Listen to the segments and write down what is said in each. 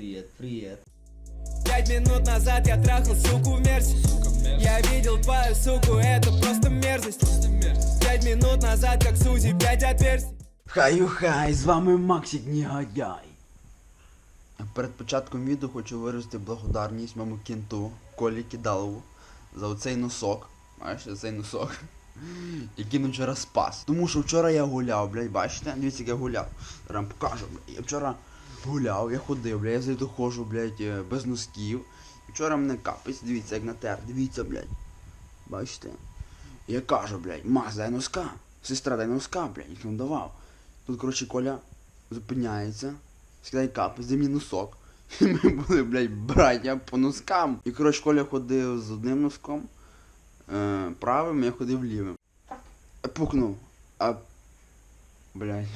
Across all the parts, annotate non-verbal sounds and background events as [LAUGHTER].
привет, привет. Пять минут назад я трахал суку в мерсе Я видел твою суку, это просто мерзость Пять минут назад, как Сузи, пять отверстий Хаю хай, з вами Максик Негодяй. Перед початком відео хочу виразити благодарність моєму кінту Колі Кидалову за оцей носок. Бачите, цей носок. [LAUGHS] Який він вчора спас. Тому що вчора я гуляв, блядь, бачите? Дивіться, як я гуляв. Зараз покажу, блядь. Я вчора гуляв, я ходив, блядь, я завжди ходжу, блядь, е, без носків. Вчора мене капець, дивіться, як натер, дивіться, блядь. Бачите? Я кажу, блядь, Макс, дай носка. Сестра, дай носка, блядь, їх не давав. Тут, коротше, Коля зупиняється, скидає капець, де мені носок. [LAUGHS] І ми були, блядь, браття по носкам. І, коротше, Коля ходив з одним носком, е, правим, я ходив лівим. Пукнув. А. Блядь.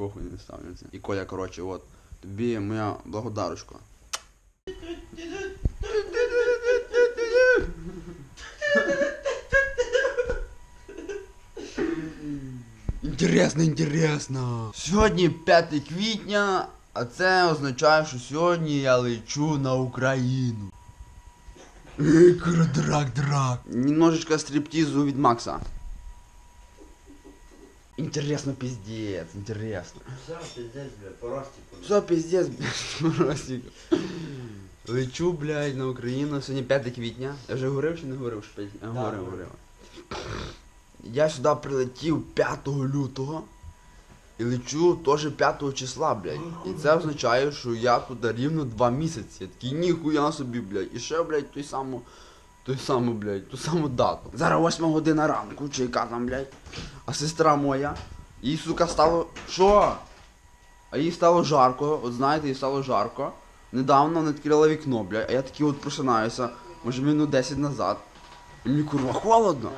Похуй не ставляться. І Коля, коротше, от. Тобі моя благодарочка. Інтересно, інтересно. Сьогодні 5 квітня, а це означає, що сьогодні я лечу на Україну. Драк, драк. Немножечко стриптизу від Макса. Интересно, пиздец, интересно. Все, пиздец, бля, по ростику. Все, пиздец, блядь, [LAUGHS] Ростик. Лечу, блядь, на Україну. Сьогодні 5 квітня. Я вже говорив чи не говорив, що 5? Я Да, говорив, говорив. Я сюди прилетів 5 лютого. І лечу теж 5 числа, блядь. І це означає, що я тут рівно 2 місяці. Я такий ніхуя собі, блядь. І ще, блядь, той саму, той саму, блядь, ту саму дату. Зараз 8 година ранку, чи яка там, блядь. А сестра моя, їй, сука, стало. Що? А їй стало жарко, от знаєте, їй стало жарко. Недавно вона відкрила вікно, блядь, а я такий от просинаюся, може минут 10 назад. І мені курва холодно.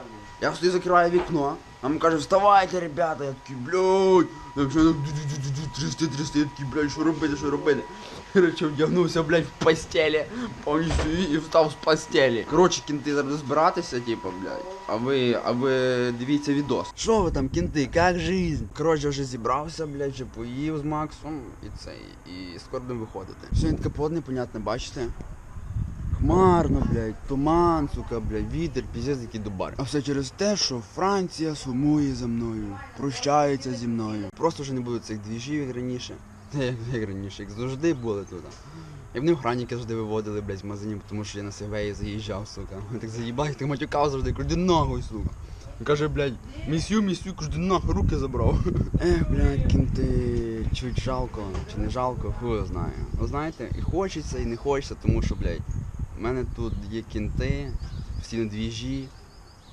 Я стою закриваю вікно, а мені каже, вставайте, ребята, я такий, блядь, я вже так ду-ду-ду-ду, трясти, трясти, я такий, блядь, що робити, що робити. Короче, вдягнувся, блядь, в постелі, повністю і встав з постелі. Коротше, кінти зараз збиратися, типа, блядь, а ви, а ви дивіться відос. Що ви там, кінти, як жизнь? Коротше, вже зібрався, блядь, вже поїв з Максом і цей, і скоро будемо виходити. Сьогодні таке погодне, понятне, бачите? Хмарно, блядь, туман, сука, блядь, вітер, піздець який дубар. А все через те, що Франція сумує за мною, прощається зі мною. Просто вже не буде цих двіжів, як раніше. [LAUGHS] Як, як раніше, як завжди були тут. І вони охранники завжди виводили, блядь, з магазинів, тому що я на сегвеї заїжджав, сука. Так заїбав, я так матюкав завжди, кажу, «Іди сука. Він каже, блядь, місю, місю, кажу, «Іди нахуй, руки забрав. [LAUGHS] Ех, блядь, кінти, чуть жалко, чи не жалко, хуй знає. Ви знаєте, і хочеться, і не хочеться, тому що, блядь, у мене тут є кінти, постійно двіжі.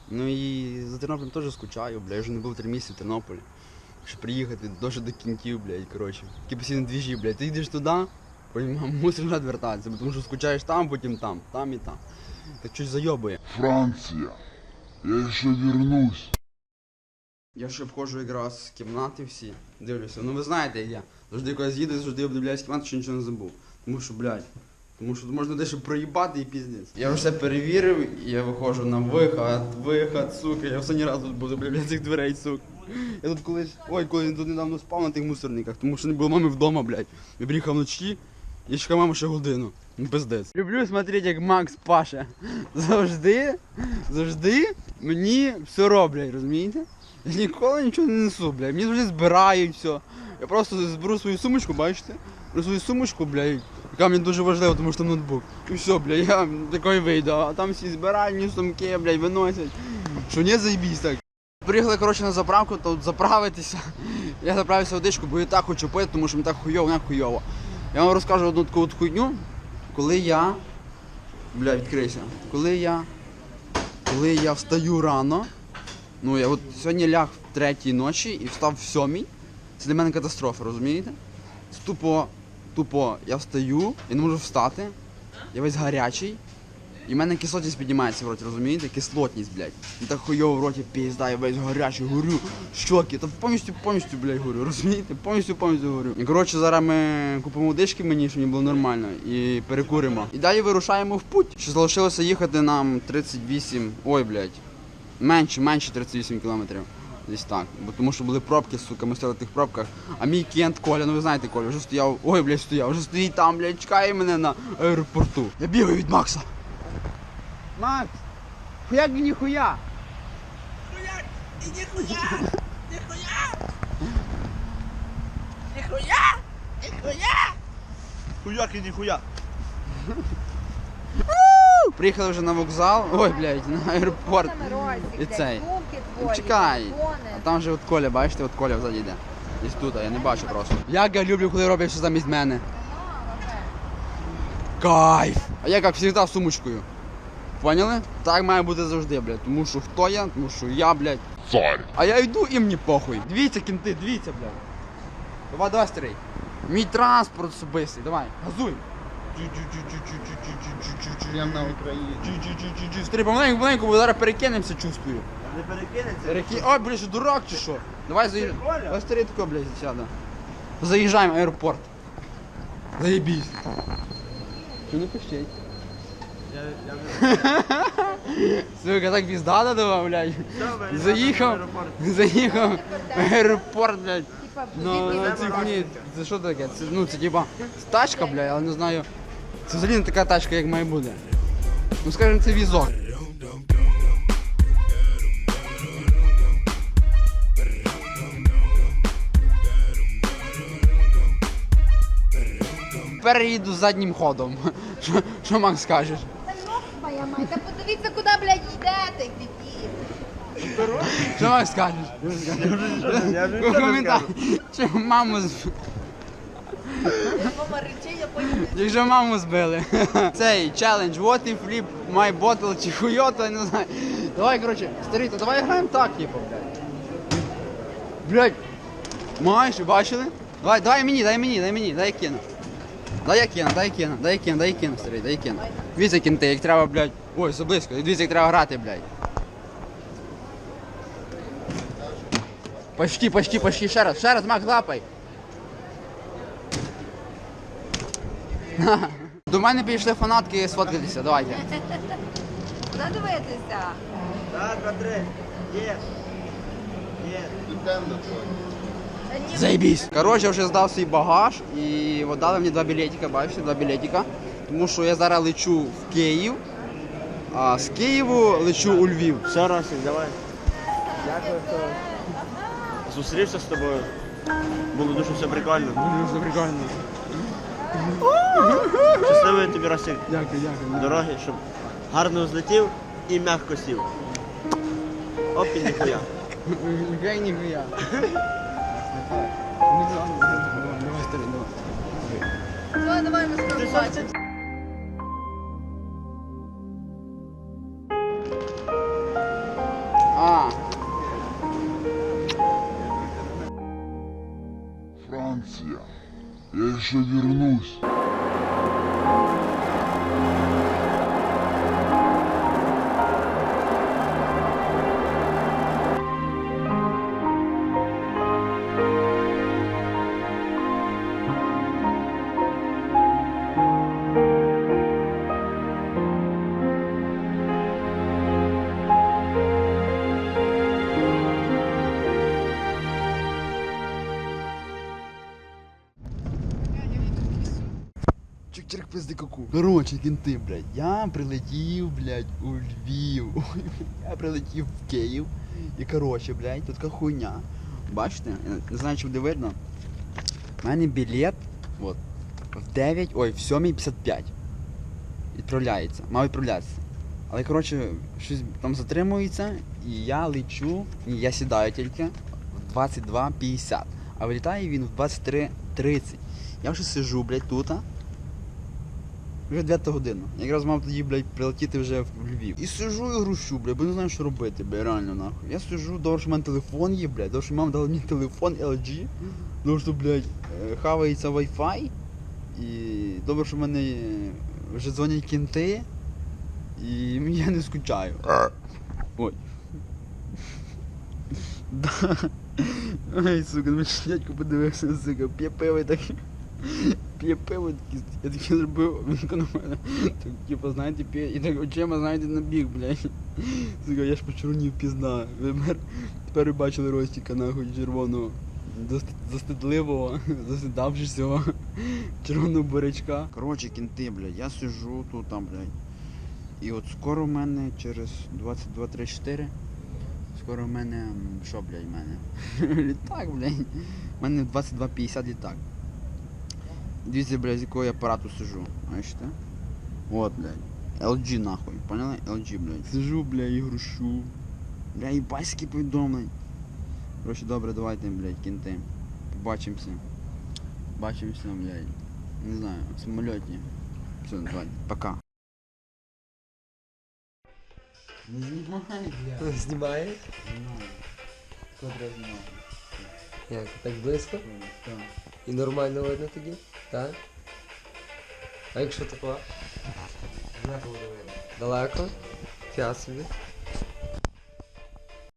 Ну і за Тернополем теж скучаю, бля, я вже не був три місяці в Тернополі. Щоб приїхати дуже до кінтів, блядь, коротше. Такі постійно двіжі, блядь. Ти йдеш туди, потім мусиш назад вертатися, тому що скучаєш там, потім там, там і там. Так щось зайобує. Франция, я еще вернусь. Я ще входжу якраз в кімнати всі, дивлюся. Ну ви знаєте, як я. Завжди коли їду, завжди обдивляюсь кімнату, що нічого не забув. Тому що, блядь, тому що можна дещо проїбати і піздець. Я вже все перевірив, я виходжу на виход, виход, сука. Я останній раз тут буду, блядь, цих дверей, сука. Я тут колись, ой, коли я тут недавно спав на тих мусорниках, тому що не було мами вдома, блядь. Я приїхав вночі, я чекав маму ще годину. Ну, Пиздець. Люблю смотреть, як Макс паше. Завжди, завжди мені все роблять, розумієте? Я ніколи нічого не несу, блядь. Мені завжди збирають все. Я просто зберу свою сумочку, бачите? Беру свою сумочку, блядь, яка мені дуже важлива, тому що там ноутбук. І все, блядь, я такий вийду, а там всі збирають сумки, блядь, виносять. Що не заїбісь так. Приїхали, коротше, на заправку, тут заправитися. [LAUGHS] Я заправився водичку, бо я так хочу пити, тому що мені так хуйово, не хуйово. Я вам розкажу одну таку от хуйню, коли я. Бля, відкрийся. Коли я. Коли я встаю рано. Ну я от сьогодні ляг в третій ночі і встав в сьомій. Це для мене катастрофа, розумієте? Це Тупо, тупо, я встаю, я не можу встати. Я весь гарячий. І в мене кислотність піднімається в роті, розумієте? Кислотність, блядь. І так хуйово в роті пізда, я весь гарячий, горю, щоки, та повністю, повністю, блядь, горю, розумієте? Повністю, повністю горю. І коротше, зараз ми купимо водички мені, щоб мені було нормально, і перекуримо. І далі вирушаємо в путь. Ще залишилося їхати нам 38, ой, блядь, менше, менше 38 кілометрів. Десь так. Бо тому що були пробки, сука, ми стояли в тих пробках. А мій кент Коля, ну ви знаєте, Коля, вже стояв. Ой, блядь, стояв, вже стоїть там, блядь, чекає мене на аеропорту. Я бігаю від Макса. Макс! Хуяк і ніхуя! Хуяк і ніхуя. Приїхали вже на вокзал. Ой, блядь, на аеропорт. І цей. Ну, Чекай. А там же от Коля, бачите, от Коля взаді йде. Десь тут, а я не бачу просто. Як я люблю, коли роблять все замість мене. Кайф! А я як завжди сумочкою. Поняли? Так має бути завжди, блядь. Тому що хто я? Тому що я, блядь. Царь. А я йду і мені похуй. Дивіться, кінти, дивіться, блядь. Давай, давай, старий. Мій транспорт особистий, давай, газуй. Прям на Україні. Старий, помаленьку, помаленьку, бо зараз перекинемося, чувствую. Не перекинеться? Переки... Ой, блядь, що дурак чи що? Давай заїжджай. Коля? Давай старий тако, блядь, сяде. Заїжджаємо в аеропорт. Заєбісь. Що не пищить? Я, я не [LAUGHS] Сука, так піздата давав, блядь. Все, ми Заїхав, на аеропорт. заїхав в аеропорт, блядь. Ну, ну, це ці ні, це що таке? Це, ну, це типа тачка, бля, але не знаю. Це взагалі не така тачка, як має бути. Ну, скажімо, це візок. Переїду заднім ходом. [LAUGHS] Що, що Макс скажеш? Мать, та подивіться, куди, блядь, йдете, дебіл. Що Макс скажеш? Я вже нічого не [LAUGHS] Коментар. скажу. Чи маму з... Мама рече, я потім Якщо маму збили. [LAUGHS] Цей челендж, what if flip my bottle чи хуйото, я не знаю. Давай, коротше, старий, то давай граємо так, типу, блядь. Блядь. Майже, бачили? Давай, дай мені, дай мені, дай мені, дай я кину. Дай я кину, дай кину, дай кину, дай кину, старий, дай кину. Дивіться, кінти, як треба, блядь. Ой, заблизько, дивіться, як треба грати, блядь. Почти, почти, почти, ще раз, ще раз, Макс, лапай. До мене підійшли фанатки сфоткатися, давайте. куди дивитися? Так, два, три. Є. Є. Та ні, Заєбісь. Коротше, я вже здав свій багаж і от дали мені два білетика, бачите, два білетика. Тому що я зараз лечу в Київ, а з Києву лечу у Львів. Все, Росик, давай. Дякую, що зустрівся з тобою. Було дуже все прикольно. Дуже прикольно. Щасливий тобі, Росик, Дякую, дякую. дороги, щоб гарно злетів і м'яко сів. Оп, і ніхуя. Ніхай ніхуя. Давай, давай. Ми побачимо. А, Франция. Я еще вернусь. Пизди каку. Короче, кінти, блядь, я прилетів, блядь, у Львів. [LAUGHS] Я прилетів в Київ. І короче, блядь, тут така хуйня. Бачите? Не знаю, чи буде видно. У мене білет от, в 9, ой, в 7.55. Відправляється. Мав відправлятися. Але коротше, щось там затримується, і я лечу, ні, я сідаю тільки в 22.50. А вилітає він в 23.30. Я вже сижу, блядь, тут. Вже 9 година. Якраз мав тоді, блядь, прилетіти вже в Львів. І сижу і грущу, блядь, бо не знаю, що робити, блядь, реально нахуй. Я сижу, що в мене телефон є, блядь, що мама дала мені телефон LG. Добре, що, блядь, е, хавається Wi-Fi. І добре, що в мене е, вже дзвонять кінти. І я не скучаю. Ой. [LAUGHS] Ай, сука, ну дядько подивився, сука, п'є пиво і так. П'є пиво, я таке зробив, він на мене. Так, типу, знаєте, п'є, і так очима, знаєте, набіг, блядь. Я ж почервонів пізна. Ви тепер, ви бачили Ростіка, нахуй, червоного. Застидливого, [LAUGHS] засидавшися червоного бурячка. Коротше, кінти, блядь, я сижу тут, там, блядь. І от скоро в мене через 22-34 Скоро в мене. Що, блядь, в мене? [LAUGHS] літак, блядь. У мене 22.50 літак. Дивіться, блядь, з якого я апарату сижу. Бачите? От, блядь. LG нахуй. Поняли? LG, блядь. Сижу, блядь, і грушу. Бля, і баськи повідомлень. Короче, добре, давайте, блядь, кінти. Побачимося. Бачимося, блядь. Не знаю, в самольоті. Все, давайте, пока. Не знімай, блядь. Знімає? Знімай. Кого треба знімати? Як? Так близько? Так. І нормально видно тоді? Так? А якщо тако? Далеко? Фіа собі.